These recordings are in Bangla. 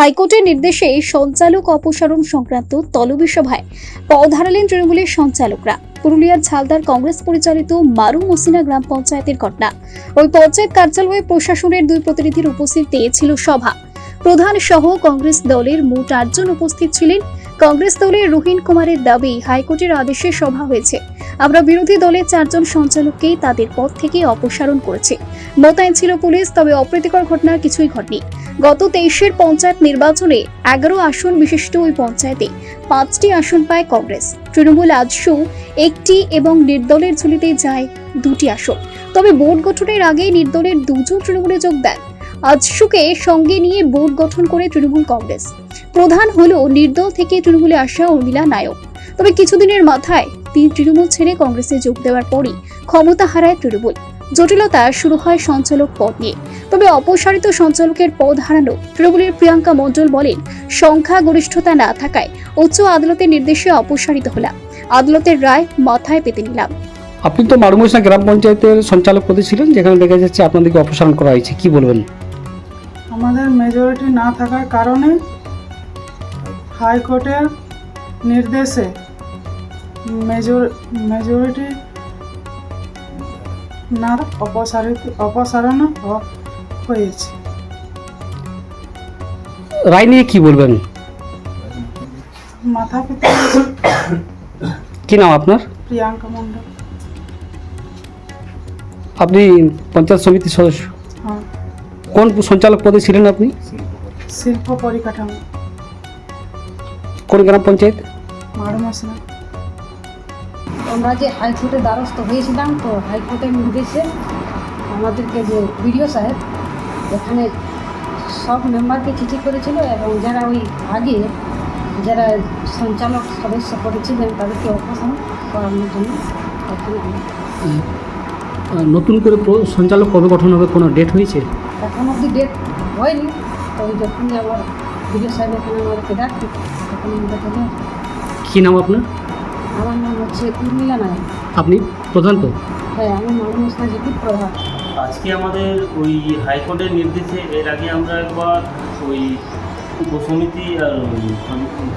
হাইকোর্টের নির্দেশে সঞ্চালক অপসারণ সংক্রান্ত তলবি সভায় পদ হারালেন তৃণমূলের সঞ্চালকরা। পুরুলিয়ার ঝালদার কংগ্রেস পরিচালিত মারু মসিনা গ্রাম পঞ্চায়েতের ঘটনা ওই পঞ্চায়েত কার্যালয়ে প্রশাসনের দুই প্রতিনিধির উপস্থিতিতে ছিল সভা। প্রধান সহ কংগ্রেস দলের মোট আটজন উপস্থিত ছিলেন। কংগ্রেস দলের রোহিন কুমারের দাবি, হাইকোর্টের আদেশে সভা হয়েছে। আমরা বিরোধী দলের চারজন সঞ্চালককেই তাদের পদ থেকে অপসারণ করেছে। মোতায়েন ছিল পুলিশ, তবে অপ্রীতিকর ঘটনা কিছুই ঘটেনি। গত তেইশের পঞ্চায়েত নির্বাচনে এগারো আসন বিশিষ্ট ওই পঞ্চায়েতে পাঁচটি আসন পায় কংগ্রেস। তৃণমূল আজসু একটি এবং নির্দলের ঝুলিতে যায় দুটি আসন। তবে বোর্ড গঠনের আগেই নির্দলের দুজন তৃণমূলে যোগ দেন। আজসুকে সঙ্গে নিয়ে বোর্ড গঠন করে তৃণমূল কংগ্রেস। প্রধান হল নির্দল থেকে তৃণমূলে আসা উর্মিলা নায়ক। তবে কিছুদিনের মাথায় তিনি তৃণমূল ছেড়ে কংগ্রেসে যোগ দেওয়ার পরই ক্ষমতা হারায় তৃণমূল। জটিলতা শুরু হয় সঞ্চালক পদ নিয়ে। তবে অপসারিত সঞ্চালকের পদ হারানো তৃণমূলের প্রিয়াঙ্কা মণ্ডল বলেন সংখ্যা গরিষ্ঠতা না থাকায় উচ্চ আদালতের নির্দেশে অপসারিত হলাম। আদালতের রায় মাথায় পেতে নিলাম। আপনি তো মারুমশা গ্রাম পঞ্চায়েতের সঞ্চালক পদে ছিলেন যেখানে দেখা যাচ্ছে আপনাদেরকে অপসারণ করা হয়েছে। কি বলবেন? আমাদের মেজরিটি না থাকার কারণে হাইকোর্টের নির্দেশে মেজর মেজরিটি না অপসারিত অপসারণ হয়েছে। রায় নিয়ে কি বলবেন? মাথা পিতা কি নাম আপনার? প্রিয়াঙ্কা মণ্ডল। আপনি পঞ্চায়েত সমিতির সদস্য। হ্যাঁ। কোন সঞ্চালক পদে ছিলেন আপনি? শিল্প পরিকাঠামো। কোন গ্রাম পঞ্চায়েত? মারু মশলা আমরা যে হাইকোর্টের দ্বারস্থ হয়েছিলাম তো হাইকোর্টের নির্দেশে আমাদেরকে যে বিডিও সাহেব এখানে সব মেম্বারকে চিঠি করেছিল এবং যারা ওই আগে যারা সঞ্চালক সদস্য করেছিলেন তাদেরকে অপসারণ করানোর জন্য এখানে নতুন করে সঞ্চালক কবে গঠন হবে কোনো ডেট হয়েছে এখন অবধি ডেট হয়নি তবে যখনই আমার বিডিও সাহেব এখানে আমাদেরকে ডাকবে তখন আমরা চলে। কি নাম আপনার আমার নাম হচ্ছে উর্মিলা নায়ক। আপনি প্রধান তো? হ্যাঁ জিপির প্রধান আজকে আমাদের ওই হাইকোর্টের নির্দেশে এর আগে আমরা একবার ওই উপসমিতি আর ওই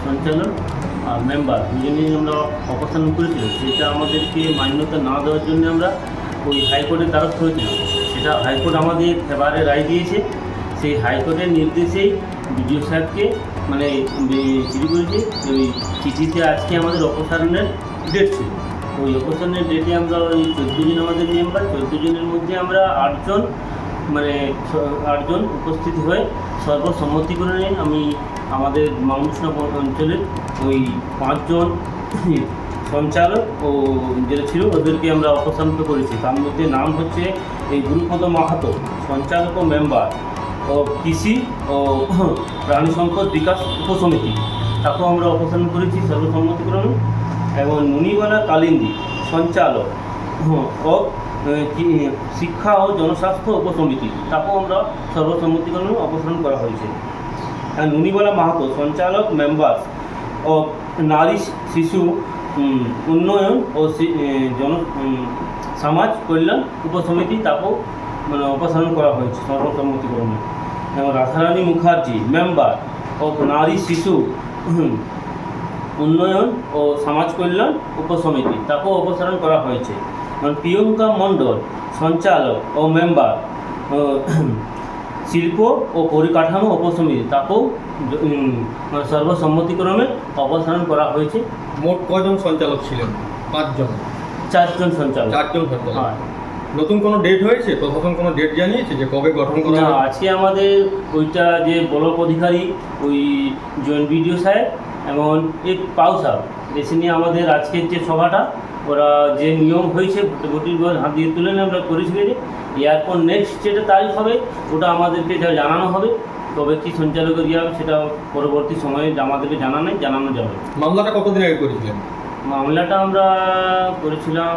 সঞ্চালক আর মেম্বার দুজনেই আমরা অপসারণ করেছিলাম। সেটা আমাদেরকে মান্যতা না দেওয়ার জন্য আমরা ওই হাইকোর্টের দ্বারস্থ হয়েছিলাম। সেটা হাইকোর্ট আমাদের ফেভারে রায় দিয়েছে। সেই হাইকোর্টের নির্দেশেই বিডিও সাহেবকে মানে চিঠি করেছে, ওই চিঠিতে আজকে আমাদের অপসারণের ডেট ছিল। ওই অপসারণের ডেটে আমরা ওই চোদ্দ জন আমাদের মেম্বার চোদ্দ জনের মধ্যে আমরা আটজন মানে আটজন উপস্থিত হয়ে সর্বসম্মতিক্রমে আমি আমাদের মামুসনা অঞ্চলের ওই পাঁচজন সঞ্চালক ও যেটা ছিল, ওদেরকে আমরা অপসারিত করেছি। তার মধ্যে নাম হচ্ছে এই গুরুপদ মাহাতো, সঞ্চালক ও মেম্বার ও কৃষি ও প্রাণী সম্পদ বিকাশ উপসমিতি। তাকেও আমরা অপসারণ করেছি সর্বসম্মতিক্রমে এবং নুনিবালা কালিন্দী, সঞ্চালক ও শিক্ষা ও জনস্বাস্থ্য উপসমিতি, তাকেও আমরা সর্বসম্মতিক্রমে অপসারণ করা হয়েছে। নুনিবালা মাহাতো, সঞ্চালক মেম্বার ও নারী শিশু উন্নয়ন ও জন সমাজ কল্যাণ উপসমিতি, তাকেও মানে অপসারণ করা হয়েছে সর্বসম্মতিক্রমে এবং রাধারানী মুখার্জি মেম্বার ও নারী শিশু উন্নয়ন ও সমাজ কল্যাণ উপসমিতি তাকেও অপসারণ করা হয়েছে। এবং প্রিয়ঙ্কা মণ্ডল সঞ্চালক ও মেম্বার শিল্প ও পরিকাঠামো উপসমিতি তাকেও মানে সর্বসম্মতিক্রমে অপসারণ করা হয়েছে। মোট কজন সঞ্চালক ছিলেন? পাঁচজন। চারজন সঞ্চালক। চারজন সঞ্চালক। হ্যাঁ। নতুন কোনো ডেট হয়েছে? প্রশাসন কোনো ডেট জানিয়েছে যে কবে গঠন করা না আজকে আমাদের ওইটা যে ব্লক অধিকারী ওই জয়েন্ট বিডিও সাহেব এবং এক পাউ সাহেব এসে নিয়ে আমাদের আজকের যে সভাটা ওরা যে নিয়ম হয়েছে ভোটে ভোটির ঘর হাত দিয়ে তুলে নিয়ে আমরা করেছি যে এরপর নেক্সট যেটা তারিখ হবে ওটা আমাদেরকে যা জানানো হবে তবে কি সঞ্চালক ইয়ে হবে সেটা পরবর্তী সময়ে আমাদেরকে জানা নেই জানানো যাবে। মামলাটা কতদিন আগে করেছিলেন? মামলাটা আমরা করেছিলাম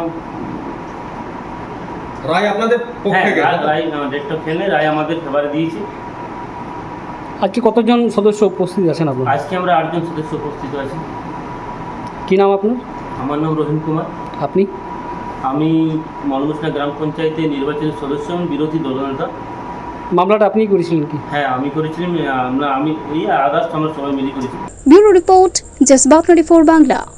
রায় আপনাদের হ্যাঁ পক্ষে গেছে রায়- রায় ডেটটা ফেলে রায় আমাদের ফেভারে দিয়েছে। আজকে কতজন সদস্য উপস্থিত আছেন আপনার? আজকে আমরা আটজন সদস্য উপস্থিত আছি। কি নাম আপনার? আমার নাম রহিম কুমার। আপনি? আমি মনমুসনা গ্রাম পঞ্চায়েতের নির্বাচনী সদস্য এবং বিরোধী দলনেতা মামলাটা আপনিই করেছিলেন কি? হ্যাঁ আমি করেছিলাম আমরা আমি এই আদার্স আমরা সবাই মিলে করেছি। Bureau report for Bangla.